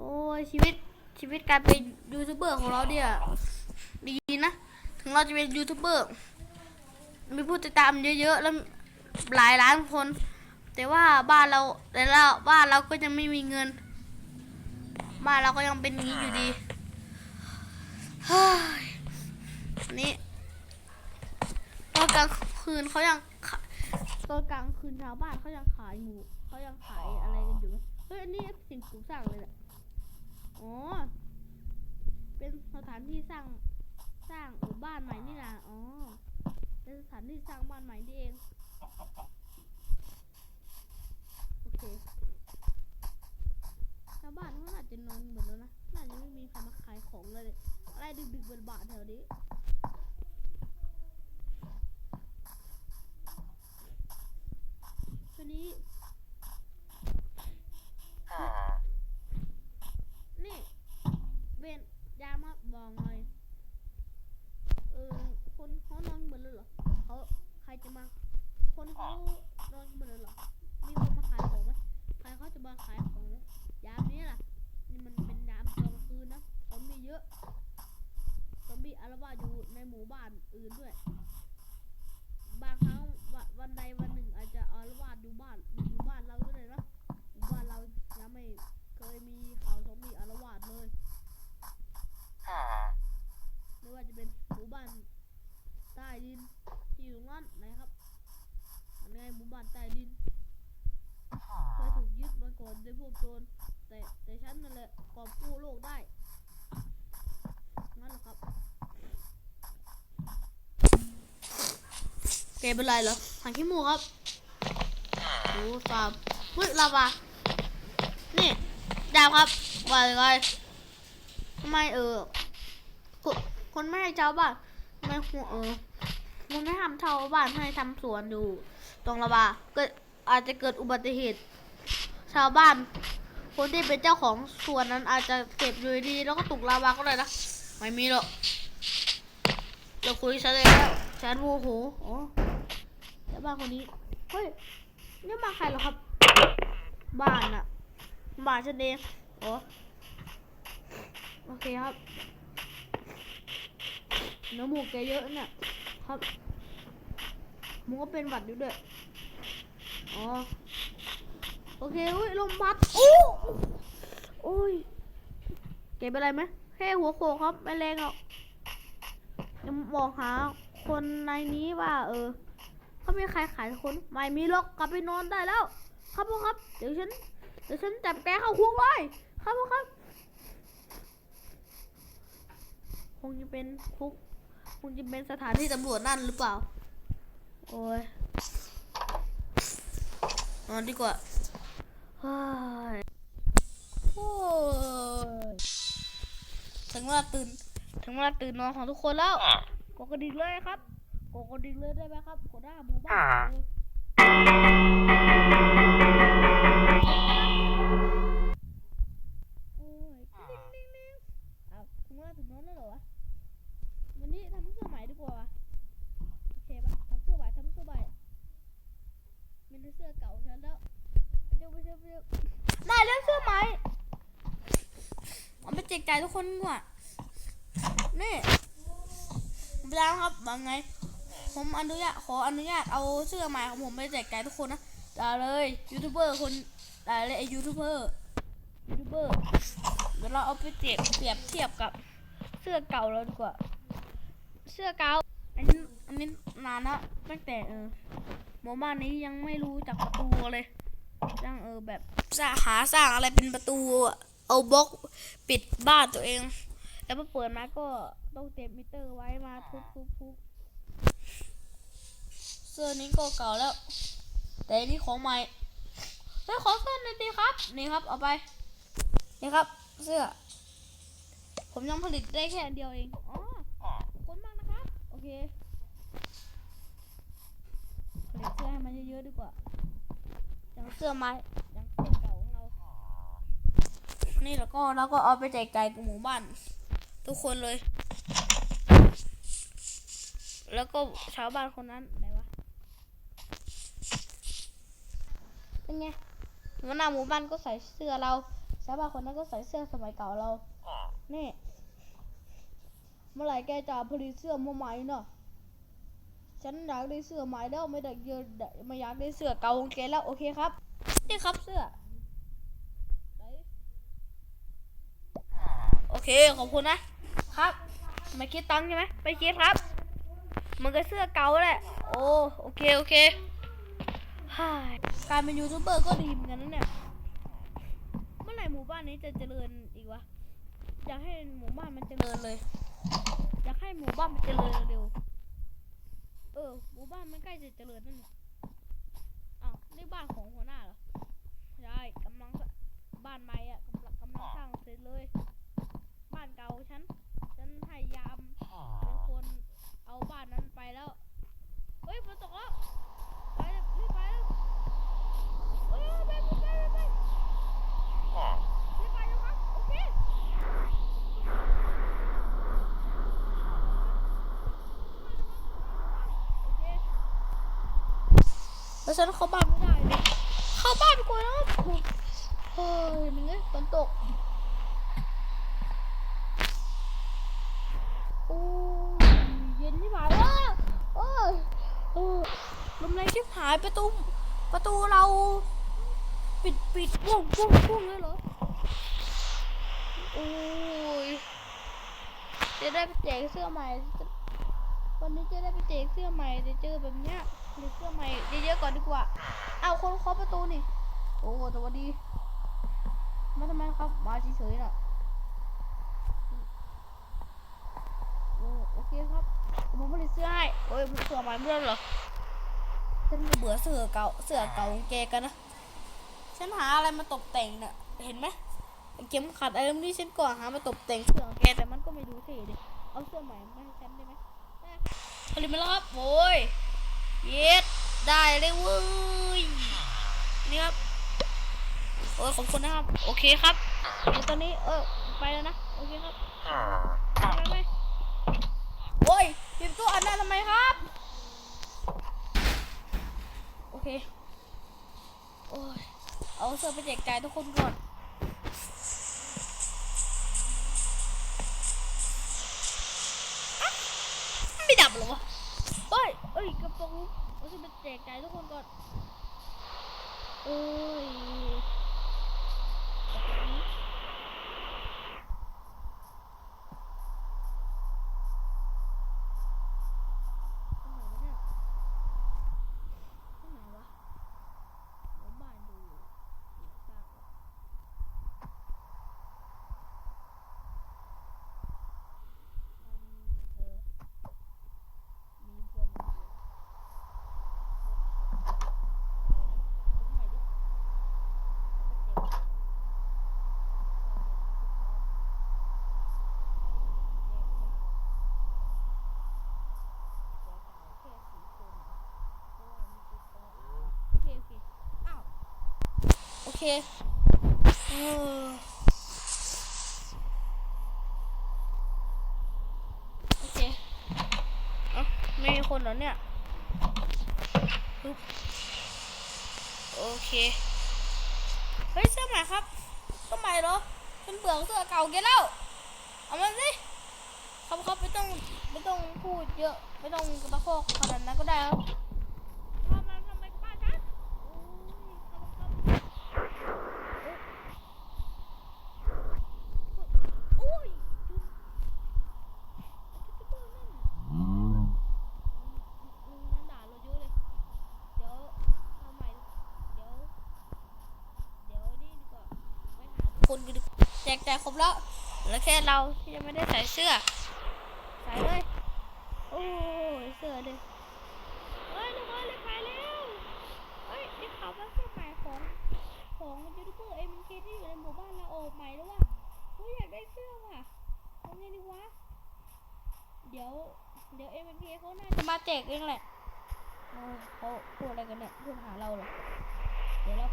โอ้ยชีวิตชีวิตการเป็นยูทูบเบอร์ของเราเนี่ยดีนะ ถึงเราจะเป็นยูทูบเบอร์มีผู้ติดตามเยอะๆแล้วหลายล้านคน แต่ว่าบ้านเราแต่ละบ้านเราก็ยังไม่มีเงิน บ้านเราก็ยังเป็นอย่างนี้อยู่ดีเฮ้ยนนี้ตอนกลางคืนเขายังตอนกลางคืนชาวบ้านเขายังขายหมูเขายังขายอะไรกันอยู่เฮ้ยอันนี้สิ่งปลูกสร้างเลยแหละ อ๋อ เป็นสถานที่สร้างสร้างอู่บ้านใหม่นี่นะอ๋อ เป็นสถานที่สร้างบ้านใหม่นี่เอง โอเคชาวบ้านเขาน่าจะนอนเหมดแล้วนะ น่าจะไม่มีใครมาขายของเลย อะไรดึกๆบ่านแถวนี้ทีนี้นี่เวนยามาบอกหน่อย เออ คนเขานอนหมดเลยเหรอเขาใครจะมา คนเขานอนหมดเลยเหรอ มีคนมาขายของไหมใครเขาจะมาขายของยามนี้ล่ะ นี่มันเป็นยามตอนกลางคืนนะซอมบี้เยอะซอ มบี้อารวาสอยู่ในหมู่บ้านอื่นด้วย บางครั้งวันวันใดวันหนึ่งอาจจะอารวาสอยู่บ้านอยู่บ้านเราก็ได้นะบ้านเรายังไม่เคยมีข่าวซอมบี้อารวาสเลยไม่ว่าจะเป็นหมู่บ้านใต้ดินที่อยู่นั้นนะครับอันนี้หมู่บ้านใต้ดินเคยถูกยึดมาก่อนด้วยพวกโจรแต่แต่ฉันนั่นแหละกอบกู้โลกได้งั้นเหรอครับ เกเป็นไรเหรอถังขี้มูกครับโอ้สามเฮ้ยลาวานี่ดาวครับว่ายังไงทำไมเออคนคนไม่ให้ชาบ้านไม่หัวเออมันไม่ทำชาวบ้านให้ทำสวนอยู่ ตรงระบาเกิดอาจจะเกิดอุบัติเหตุ ชาวบ้าน คนที่เป็นเจ้าของสวนนั้นอาจจะเก็บอยู่ดี แล้วก็ตกลาวาก็ได้นะ ไม่มีหรอกจะคุยฉันเลยแล้วฉันโมโหอ๋อ บ้านคนนี้ เฮ้ย นี่บ้านใครเหรอครับ บ้านอะบ้านฉันเองอ๋อโอเคครับเนื้อหมูแกเยอะเนี่ยครับหมูก็เป็นหวัดอยู่ด้วย อ๋อ โอเคอุ้ยลมพัดโอ้โอ้ยแกเป็นไรไหมแค่หัวโขกครับไม่แรงหรอกจะบอกหาคนในนี้ว่า เออ เขามีใครขายคนไม่มีหรอกกลับไปนอนได้แล้ว ครับพ่อครับ เดี๋ยวฉัน เดี๋ยวฉันจับแกเข้าคุกเลยครับพ่อครับ คงจะเป็นคุก คงจะเป็นสถานที่ตำรวจนั่นหรือเปล่า โอ้ยนอนดีกว่าเฮ้ยโอ้ยถึงเวลาตื่น ถึงเวลาตื่นนอนของทุกคนแล้วกดกระดิ่งเลยครับ กดกระดิ่งเลยได้ไหมครับกดหน้าหมู่บ้านเลยโอ้ยดิ้งดิ้งดิ้งอ้าวถึงเวลาถึงนอนแล้วเหรอวะวันนี้ทำเสื้อใหม่ดีกว่าวะโอเคปะทำเสื้อใหม่ทำเสื้อใหม่มันเป็นเสื้อเก่าฉันแล้วเดี๋ยวไปเดี๋ยวไปเดี๋ยวได้แล้วเสื้อใหม่เอาไปแจกจ่ายทุกคนดีกว่านี่เวลาครับว่าไง ผมอนุญาตขออนุญาตเอาเสื้อใหม่ของผมไปแจกจ่ายทุกคนนะได้เลยยูทูบเบอร์คนได้เลยไอยูทูบเบอร์ยูทูบเบอร์เดี๋ยวเราเอาไปเทียบเปรียบเทียบกับเสื้อเก่าเราดีกว่า เสื้อเก่าอันนี้อันนี้นานแล้วตั้งแต่เออหมู่บ้านนี้ยังไม่รู้จักประตูเลยยังเออแบบสร้างหาสร้างอะไรเป็นประตูเอาบล็อกปิดบ้านตัวเอง แล้วพอเปิดมาก็ต้องเต็มมิเตอร์ไว้มาทุบทุบทุบ สื้อนี้ก็เก่าแล้ว แต่นี้ของใหม่เฮ้ยขอเสื้อหน่อยดีครับ นี่ครับเอาไป นี่ครับ เสื้อ ผมยังผลิตได้แค่อันเดียวเอง อ๋อคุณมากนะครับ โอเค ผลิตเสื้อให้มันเยอะๆดีกว่าอย่างเสื้อไม้อย่างเสื้อเก่าของเรา นี่แล้วก็เราก็เอาไปแจกจ่ายกับหมู่บ้าน ทุกคนเลย แล้วก็ชาวบ้านคนนั้นไหนวะ เป็นไงหัวหน้าหมู่บ้านก็ใส่เสื้อเราใส่าวบ้านคนนั้นก็ใส่เสื้อสมัยเก่าเรา นี่ เมื่อไหร่แกจะผลิตเสื้อมาใหม่เนาะฉันอยากได้เสื้อใหม่แล้วไม่ได้เยอะไม่อยากได้เสื้อเก่าของแกแล้วโอเคครับ นี่ครับเสื้อ โอเคขอบคุณนะ ครับไม่คิดตังค์ใช่ไหมไปคิดครับ มันก็เสื้อเก่าแหละ โอ้โอเคโอเคฮ่า การเป็นยูทูบเบอร์ก็ดีเหมือนกันนะเนี่ย เมื่อไหร่หมู่บ้านนี้จะเจริญอีกวะ อยากให้หมู่บ้านมันเจริญเลย อยากให้หมู่บ้านมันเจริญเร็วๆเออ หมู่บ้านมันใกล้จะเจริญนั่นแหละอ้าวนี่บ้านของหัวหน้าเหรอ ใช่กำลังสบ้านใหม่อะกำลังกำลังสร้างเสร็จเลย บ้านเก่าฉัน ฉันพยายามเป็นคนเอาบ้านนั้นไปแล้ว เฮ้ยฝนตกแล้วไปเลยรีบไปแล้วเฮ้ยไปไปไปไปไปรีบไปแล้วครับ โอเค โอเค แล้วฉันเข้าบ้านไม่ได้เลยเข้าบ้านดีกว่านะเฮ้ยมึงเอ้ยฝนตกโอ้ยเย็นที่หายว่าโอ้ยโอ้ลมแรงที่หายประตูประตูเรา ปิดปิดปุ้งปุ้งปุ้งเลยเหรอโอ้ยจะได้ไปแจกเสื้อใหม่ วันนี้จะได้ไปแจกเสื้อใหม่จะเจอแบบเนี้ย หรือเสื้อใหม่เยอะๆก่อนดีกว่าเอาคนเคาะประตูนี่ โอ้โหสวัสดี มาทำไมครับ มาเฉยๆน่ะโอ้โอเคครับ ผมผลิตเสื้อให้โอ้ยเสื้อใหม่เมื่อเหรอฉันเบื่อเสื้อเก่าเสื้อเก่าของแกกันนะ ฉันหาอะไรมาตกแต่งเนี่ยเห็นไหมเข็มขัดอะไรนี่ฉันก็หามาตกแต่งเสื้อของแกแต่มันก็ไม่ดูเท่ดิเอาเสื้อใหม่มาให้ฉันได้ไหมได้ครับผลิตมาแล้วครับโอ้ย เย็ดได้เลยเว้ยนี่ครับโอ้ยขอบคุณนะครับ โอเคครับเดี๋ยวตอนนี้เออไปแล้วนะ โอเคครับไปไหมโอ้ยปิดตู้อันนั้นทำไมครับ โอเค โอ้ย เอาเสื้อไปแจกจ่ายทุกคนก่อนไม่ดับหรอ อ้ยเอ้ยกระโปรงเอาเสื้อไปแจกจ่ายทุกคนก่อนโอ้ยตรงไหนวะเนี่ยตรงไหนวะหมู่บ้านดูอยู่อยู่ปากอะมันเออ มีคนอยู่ลุกใหม่ดิเอาไปเจ็บโอเค โอเค อ้าว โอ เคเออโอเคเอ้าไม่มีคนเหรอเนี่ยปึ๊บโอเคเฮ้ยเสื้อใหม่ครับเสื้อใหม่เหรอฉันเบื่อเสื้อเก่าแกแล้วเอามาสิครับครับไม่ต้องไม่ต้องพูดเยอะ ไม่ต้องตะคอกขนาดนั้นก็ได้ครับทำไมทำไมป้าฉันโอ้ยครับครับโอ้ยจุ๊บจุ๊บจุ๊บนั่น ลุงนั้นด่าเราเยอะเลย เดี๋ยวทำใหม่ เดี๋ยว เดี๋ยวนี่ดีกว่าไปหาทุกคน กันดีกแจกจ่ายครบแล้วเหลือแค่เราที่ยังไม่ได้ใส่เสื้อ ใส่เลย โอ้ยเสื้อเลยเฮ้ยทุกคนเลยไปแล้วเฮ้ยได้ข่าวว่าเสื้อใหม่ของของยูทูบเบอร์เอ็มเคที่อยู่ในหมู่บ้านเราโอ้ใหม่แล้วว่ะเฮ้ยอยากได้เสื้อว่ะทำไงดีวะ เดี๋ยวเดี๋ยวเอ็มเคเขาน่าจะมาแจกเองแหละโอ้เขาพูดอะไรกันเนี่ยพูดหาเราเหรอเดี๋ยวเรา